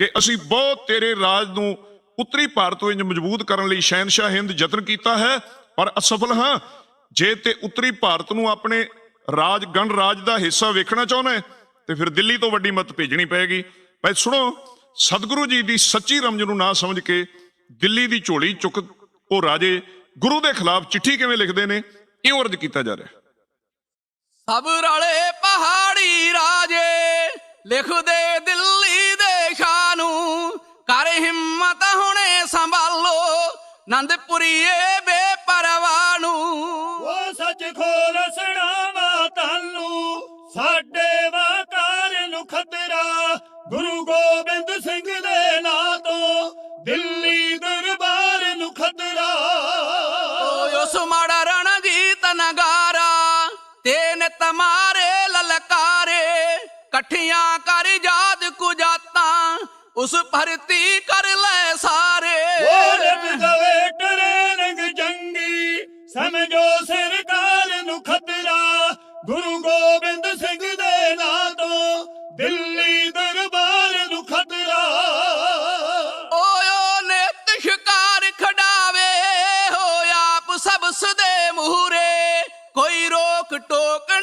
ਕਿ ਅਸੀਂ ਬਹੁਤ ਤੇਰੇ ਰਾਜ ਨੂੰ ਉੱਤਰੀ ਭਾਰਤ ਵਿੱਚ ਮਜ਼ਬੂਤ ਕਰਨ ਲਈ ਸ਼ਹਿਨशाह ਹਿੰਦ ਯਤਨ ਕੀਤਾ ਹੈ, ਪਰ ਅਸਫਲ ਹਾਂ। ਜੇ ਤੇ ਉੱਤਰੀ ਭਾਰਤ ਨੂੰ ਆਪਣੇ ਰਾਜ, ਗਣ ਰਾਜ ਦਾ ਹਿੱਸਾ ਵੇਖਣਾ ਚਾਹੁੰਦਾ ਹੈ, ਤੇ ਫਿਰ ਦਿੱਲੀ ਤੋਂ ਵੱਡੀ ਮਤ ਭੇਜਣੀ ਪਏਗੀ। ਭਾਈ, ਸੁਣੋ, ਸਤਿਗੁਰੂ ਜੀ ਦੀ ਸੱਚੀ ਰਮਜ ਨੂੰ ਨਾ ਸਮਝ ਕੇ ਦਿੱਲੀ ਦੀ ਝੋਲੀ ਚੁੱਕ ਉਹ ਰਾਜੇ ਗੁਰੂ ਦੇ ਖਿਲਾਫ ਚਿੱਠੀ ਕਿਵੇਂ ਲਿਖਦੇ ਨੇ ਇਹ ਅਰਜ਼ ਕੀਤਾ ਜਾ ਰਿਹਾ ਸਭ ਰਲੇ ਪਹਾੜੀ ਰਾਜੇ, ਲਿਖਦੇ ਦਿੱਲੀ ਨੰਦਪੁਰੀਏ ਬੇਪਰਵਾਹ ਨੂੰ। ਉਹ ਸੱਚ ਖੋਲ ਸੁਣਾਵਾ ਤਾਨੂੰ ਸਾਡੇ ਵਾਕਾਰ ਨੂੰ ਖਤਰਾ ਗੁਰੂ ਗੋਬਿੰਦ ਸਿੰਘ ਦੇ ਨਾਂ ਤੋਂ ਦਿੱਲੀ ਦਰਬਾਰ ਨੂੰ ਖਤਰਾ। ਓਏ ਉਸ ਮਾੜਾ ਰਣਜੀਤ ਨਗਾਰਾ ਤੇ ਨਿਤ ਮਾਰੇ ਲਲਕਾਰੇ ਇਕੱਠੀਆਂ ਕਰ ਯਾਦ ਕੁਜਾਤਾਂ ਉਸ ਭਰਤੀ ਕਰ ਲੈ ਸਾਰੇ।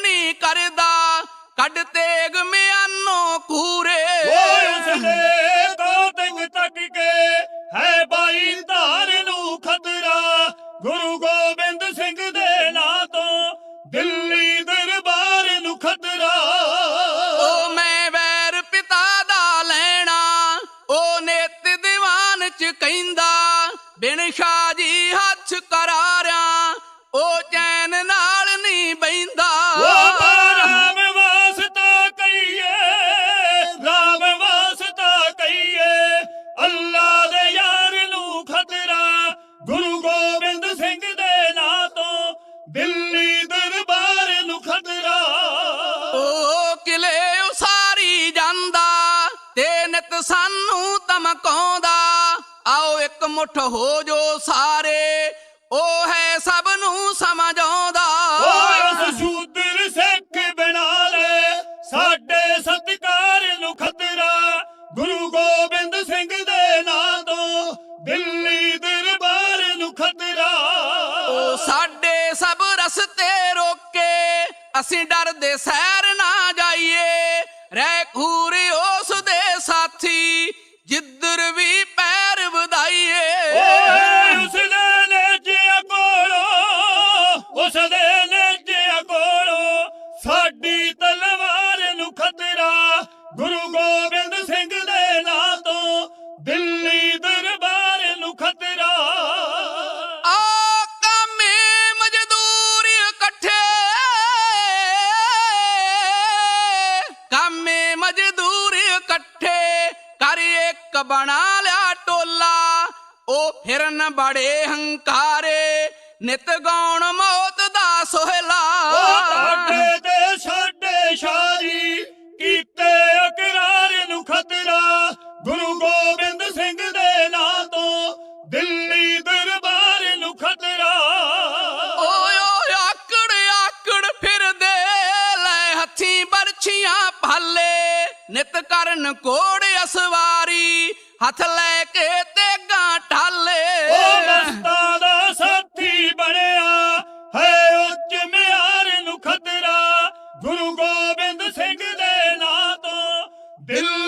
ਨਹੀਂ ਕਰਦਾ। ਕੱਢ ਤੇਗ ਮਿਆਨੋ ਕੂਰੇ। ਓਏ ਉਸਨੇ ਕੋਤਿਕ ਤੱਕ ਕੇ ਹੈ ਬਾਈ ਧਾਰ ਨੂੰ ਖਤਰਾ। ਗੁਰੂ ਗੋਬਿੰਦ ਸਿੰਘ ਦੇ ਨਾਂ ਤੋਂ ਦਿੱਲੀ ਦਰਬਾਰ ਨੂੰ ਖਤਰਾ। ਓ ਮੈਂ ਵੈਰ ਪਿਤਾ ਦਾ ਲੈਣਾ ਓ ਨਿਤ ਦੀਵਾਨ ਚ ਕਹਿੰਦਾ ਬਿਨ ਸ਼ਾਹ ਜੀ ਹੱਥ ਕਰਾਰਿਆਂ ਓ ਚੈਨ ਨਾਲ ਕਿਲੇ ਉਸਾਰੀ ਜਾਂਦਾ ਤੇ ਨਿਤ ਸਾਨੂੰ ਧਮਕਾਉਂਦਾ। ਆਓ ਇੱਕ ਮੁੱਠ ਹੋ ਜੋ ਸਾਰੇ ਉਹ ਹੈ ਸਭ ਨੂੰ ਸਮਝਾਉਂਦਾ। ਓਏ ਉਸ ਸ਼ੂਦਰ ਸਿੱਖ ਬਣਾ ਲੈ ਸਾਡੇ ਸਤਿਕਾਰ ਨੂੰ ਖਤਰਾ ਗੁਰੂ ਗੋਬਿੰਦ ਸਿੰਘ ਦੇ ਨਾਂ ਤੋਂ ਦਿੱਲੀ ਦਰਬਾਰ ਨੂੰ ਖਤਰਾ। ਉਹ ਸਾਡੇ ਸਭ ਰਸਤੇ ਰੋਕੇ ਅਸੀਂ ਡਰਦੇ ਸੈਰ ਨਾ ਰਹਿ ਖੂਰ ਉਸ ਦੇ ਸਾਥੀ ਜਿੱਧਰ ਵੀ ਕਾਮੇ ਮਜ਼ਦੂਰ ਇਕੱਠੇ ਕਰ ਇੱਕ ਬਣਾ ਲਿਆ ਟੋਲਾ। ਉਹ ਫਿਰਨ ਬੜੇ ਹੰਕਾਰੇ, ਨਿਤ ਗਾਉਣ ਮੌਤ ਦਾ ਸੋਹਲਾ। ਉਹ ਤੁਹਾਡੇ ਤੇ ਸਾਡੇ ਸ਼ਾਰੀ ਹਾਲੇ ਨਿਤ ਕਰਨ ਕੋੜ ਅਸਵਾਰੀ, ਹੱਥ ਲੈ ਕੇ ਤੇ ਗਾਂ ਢਾਲੇ ਦਾ ਸਾਥੀ ਬਣਿਆ, ਹੈ ਉੱਚ ਮਿਆਰ ਨੂੰ ਖਤਰਾ, ਗੁਰੂ ਗੋਬਿੰਦ ਸਿੰਘ ਦੇ ਨਾਂ ਤੋਂ ਦਿਲ